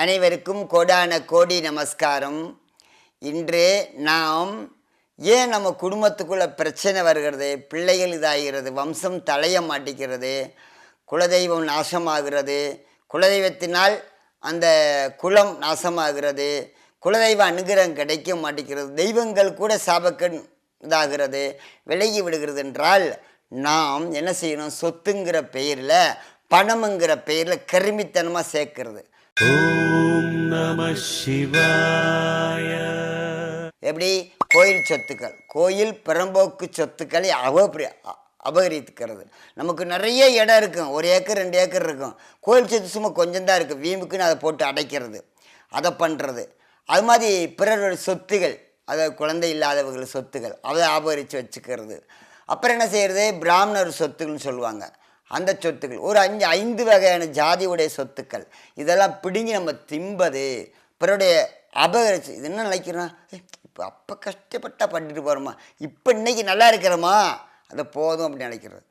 அனைவருக்கும் கோடான கோடி நமஸ்காரம். இன்று நாம் ஏன் நம்ம குடும்பத்துக்குள்ளே பிரச்சனை வருகிறது பிள்ளைகள் இதாகிறது வம்சம் தலைய மாட்டிக்கிறது குலதெய்வம் நாசமாகிறது குலதெய்வத்தினால் அந்த குலம் நாசமாகிறது குலதெய்வ அனுகிரகம் கிடைக்க மாட்டேங்கிறது தெய்வங்கள் கூட சாபக்கண் இதாகிறது விலகி விடுகிறது என்றால் நாம் என்ன செய்யணும்? சொத்துங்கிற பெயரில் பணமுங்கிற பெயரில் கருமித்தனமாக சேர்க்கிறது. ஓம் நம சிவாய. எப்படி? கோயில் சொத்துக்கள். கோயில் பிறம்போக்கு சொத்துக்களை அவபரி அபகரித்துக்கிறது. நமக்கு நிறைய இடம் இருக்கும். ஒரு ஏக்கர் ரெண்டு ஏக்கர் இருக்கும். கோயில் சொத்து சும்மா கொஞ்சம்தான் இருக்குது வீம்புக்குன்னு அதை போட்டு அடைக்கிறது அதை பண்ணுறது அது மாதிரி பிறரோட சொத்துகள் அதை குழந்தை இல்லாதவர்கள் சொத்துகள் அதை அபகரித்து வச்சுக்கிறது. அப்புறம் என்ன செய்கிறது பிராமணர் சொத்துகள்னு சொல்லுவாங்க. அந்த சொத்துக்கள். ஒரு அஞ்சு ஐந்து வகையான ஜாதியுடைய சொத்துக்கள். இதெல்லாம் பிடுங்கி நம்ம திம்பது பிறருடைய அபகரிச்சு இது என்ன நினைக்கிறோம்? இப்போ அப்போ கஷ்டப்பட்டா பண்ணிட்டு போகிறோமா இப்போ இன்னைக்கு நல்லா இருக்கிறோமா? அது போதும் அப்படின்னு நினைக்கிறது.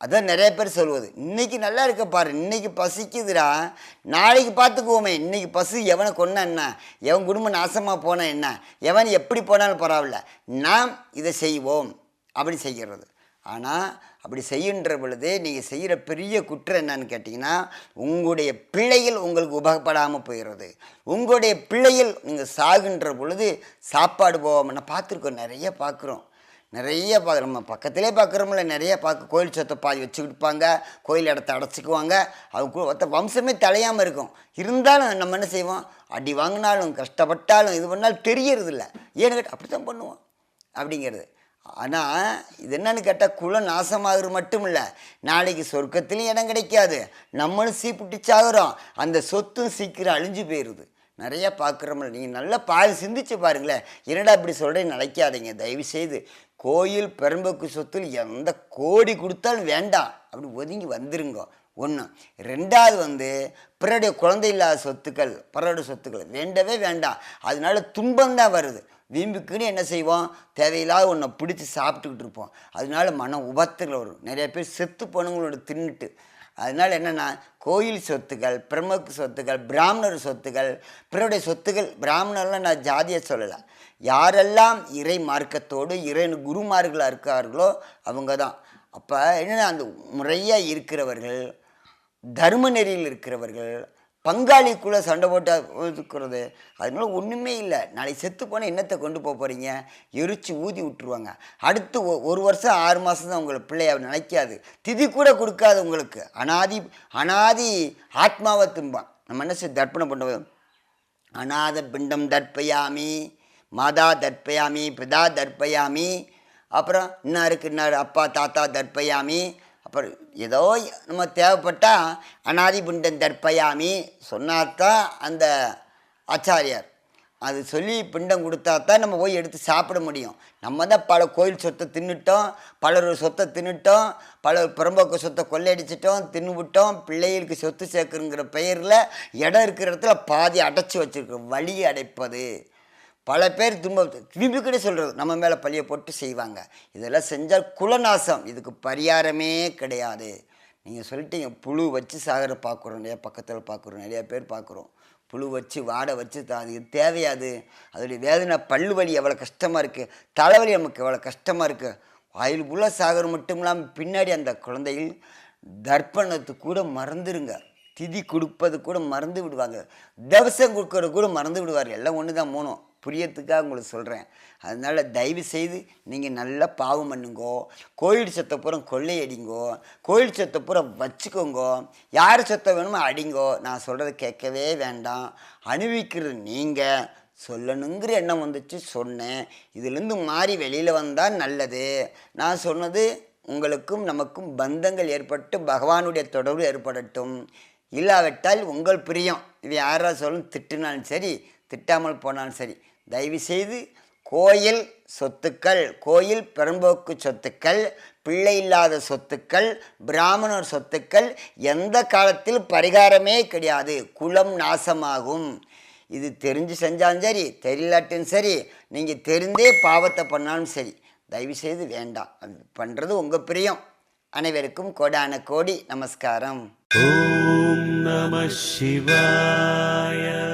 அதான் நிறைய பேர் சொல்லுவது. இன்றைக்கி நல்லா இருக்க பாரு இன்னைக்கு பசிக்குதுடா. நாளைக்கு பார்த்துக்குவோமே இன்றைக்கி பசு எவனை கொன்னா என்ன? எவன் குடும்பம் நாசமாக போனால் என்ன? எவன் எப்படி போனாலும் பரவாயில்ல. நாம் இதை செய்வோம் அப்படி செய்கிறது. ஆனால் அப்படி செய்யுன்ற பொழுது நீங்கள் செய்கிற பெரிய குற்றம் என்னன்னு கேட்டிங்கன்னா உங்களுடைய பிள்ளைகள் உங்களுக்கு உபகப்படாமல் போயிடுறது. உங்களுடைய பிள்ளைகள் நீங்கள் சாகுன்ற பொழுது சாப்பாடு போகாமல் பார்த்துருக்கோம் நிறைய பார்க்குறோம். நிறைய பார்க்குறோம். நம்ம பக்கத்திலே பார்க்குறோம்ல நிறைய பார்க்க கோயில் சொத்தை பாதி வச்சுக்கிட்டுப்பாங்க கோயில் இடத்த அடைச்சிக்குவாங்க. அவங்க ஒருத்த வம்சமே தலையாமல் இருக்கும். இருந்தாலும் நம்ம என்ன செய்வோம்? அடி வாங்கினாலும் கஷ்டப்பட்டாலும் இது பண்ணாலும் தெரியறதில்ல. ஏன்னு கேட்டால் அப்படி தான் பண்ணுவோம். அப்படிங்கிறது. ஆனால் இது என்னன்னு கேட்டால் குலம் நாசமாகிறது மட்டும் இல்லை நாளைக்கு சொர்க்கத்திலையும் இடம் கிடைக்காது. நம்மளும் சீப்பிட்டு அந்த சொத்தும் சீக்கிரம் அழிஞ்சு போயிடுது நிறையா பார்க்குறோம்ல நீங்கள் நல்லா பாரு சிந்திச்சு பாருங்களேன். என்னடா இப்படி சொல்கிறேன் நினைக்காதீங்க. தயவு செய்து கோயில் பெரும்புக்கு சொத்தில் எந்த கோடி கொடுத்தாலும் வேண்டாம். அப்படி ஒதுங்கி வந்துருங்க. ஒன்று ரெண்டாவது வந்து பிறருடைய குழந்தை இல்லாத சொத்துக்கள் பிறருடைய சொத்துக்கள் வேண்டவே வேண்டாம். அதனால துன்பம் தான் வருது. வீம்புக்குன்னு என்ன செய்வோம்? தேவையில்லாத ஒன்றை பிடிச்சி சாப்பிட்டுக்கிட்டு இருப்போம். அதனால மன உபத்துகள் வரும். நிறைய பேர் செத்து போனவங்களோட தின்னுட்டு. அதனால் என்னென்னா கோயில் சொத்துக்கள் பிரமுக சொத்துக்கள் பிராமணர் சொத்துக்கள் பிறருடைய சொத்துக்கள் பிராமணர்லாம் நான் ஜாதியை சொல்லலை. யாரெல்லாம் இறை மார்க்கத்தோடு இறை குருமார்களாக இருக்கார்களோ அவங்க தான் அப்போ என்னென்னா அந்த முறையாக இருக்கிறவர்கள் தர்ம நெறியில் இருக்கிறவர்கள் பங்காளிக்குள்ளே சண்டை போட்டு இருக்கிறது அதனால ஒன்றுமே இல்லை. நாளைக்கு செத்து போனால் என்னத்தை கொண்டு போக போகிறீங்க எரிச்சு ஊதி விட்டுருவாங்க. அடுத்து ஒ- ஒரு வருஷம் ஆறு மாதம் தான் உங்களை பிள்ளைய நினைக்காது. திதி கூட கொடுக்காது உங்களுக்கு. அனாதி அனாதி ஆத்மாவை தும்பான் நம்ம என்ன செய்ய தர்ப்பணம் பண்ணுவோம் அநாத பிண்டம் தர்ப்பயாமி மாதா தர்ப்பயாமி பிதா தர்ப்பயாமி அப்புறம் இன்னாருக்கு இன்னார் அப்பா தாத்தா தர்ப்பயாமி அப்புறம் ஏதோ நம்ம தேவைப்பட்டால் அனாதி பிண்டம் தர்ப்பயாமி சொன்னாதான் அந்த ஆச்சாரியார். அது சொல்லி பிண்டம் கொடுத்தா தான் நம்ம போய் எடுத்து சாப்பிட முடியும். நம்ம தான் பல கோயில் சொத்தை தின்னுட்டோம் பலர் சொத்தை தின்னுட்டோம் பல புறம்போக்கு சொத்தை கொள்ளையடிச்சிட்டோம் தின்னுவிட்டோம் பிள்ளைகளுக்கு சொத்து சேர்க்குறங்கிற பெயரில் இடம் இருக்கிற இடத்துல பாதி அடைச்சி வச்சுருக்கோம். வழி அடைப்பது. பல பேர் துன்ப திரும்பிக்கிட்டே சொல்கிறது நம்ம மேலே பழியை போட்டு செய்வாங்க. இதெல்லாம் செஞ்சால் குலநாசம். இதுக்கு பரிகாரமே கிடையாது. நீங்கள் சொல்லிட்டீங்க புழு வச்சு சாகர பார்க்குறோம் நிறைய பக்கத்தில் பார்க்குறோம் நிறைய பேர் பார்க்குறோம் புழு வச்சு வாடை வச்சு தா அது தேவையாது அதோடைய வேதனை பல்லு வலி எவ்வளோ கஷ்டமாக இருக்குது தலைவலி நமக்கு எவ்வளோ கஷ்டமாக இருக்குது வாயில் உள்ள சாகரம் மட்டும் இல்லாமல் பின்னாடி அந்த குழந்தைகள் தர்ப்பணத்து கூட மறந்துடுங்க திதி கொடுப்பது கூட மறந்து விடுவாங்க. தவசம் கொடுக்கறது கூட மறந்து விடுவார் எல்லாம் ஒன்று தான் மூணும் புரியத்துக்காக உங்களுக்கு சொல்கிறேன் அதனால் தயவு செய்து நீங்கள் நல்லா பாவம் பண்ணுங்கோ. கோயில் சொத்தை பூரா கொள்ளையடிங்கோ கோயில் சொத்தை பூரா வச்சுக்கோங்கோ. யார் சொத்தை வேணுமோ அடிங்கோ. நான் சொல்கிறத கேட்கவே வேண்டாம். அனுபவிக்கிறது நீங்கள் சொல்லணுங்கிற எண்ணம் வந்துச்சு சொன்னேன். இதுலேருந்து மாறி வெளியில் வந்தால் நல்லது. நான் சொன்னது உங்களுக்கும் நமக்கும் பந்தங்கள் ஏற்பட்டு பகவானுடைய தொடர்பு ஏற்படட்டும். இல்லாவிட்டால் உங்கள் பிரியம். இது யாராவது சொல்லணும் திட்டினாலும் சரி திட்டாமல் போனாலும் சரி. தயவுசெய்து கோயில் சொத்துக்கள் கோயில் பெரும்போக்கு சொத்துக்கள் பிள்ளை இல்லாத சொத்துக்கள் பிராமணர் சொத்துக்கள் எந்த காலத்தில் பரிகாரமே கிடையாது. குலம் நாசமாகும். இது தெரிஞ்சு செஞ்சாலும் சரி தெரியலாட்டும் சரி நீங்கள் தெரிந்தே பாவத்தை பண்ணாலும் சரி தயவுசெய்து வேண்டாம். அது பண்ணுறது உங்கள் பிரியம். அனைவருக்கும் கோடான கோடி நமஸ்காரம். ஓம் நம சிவாய.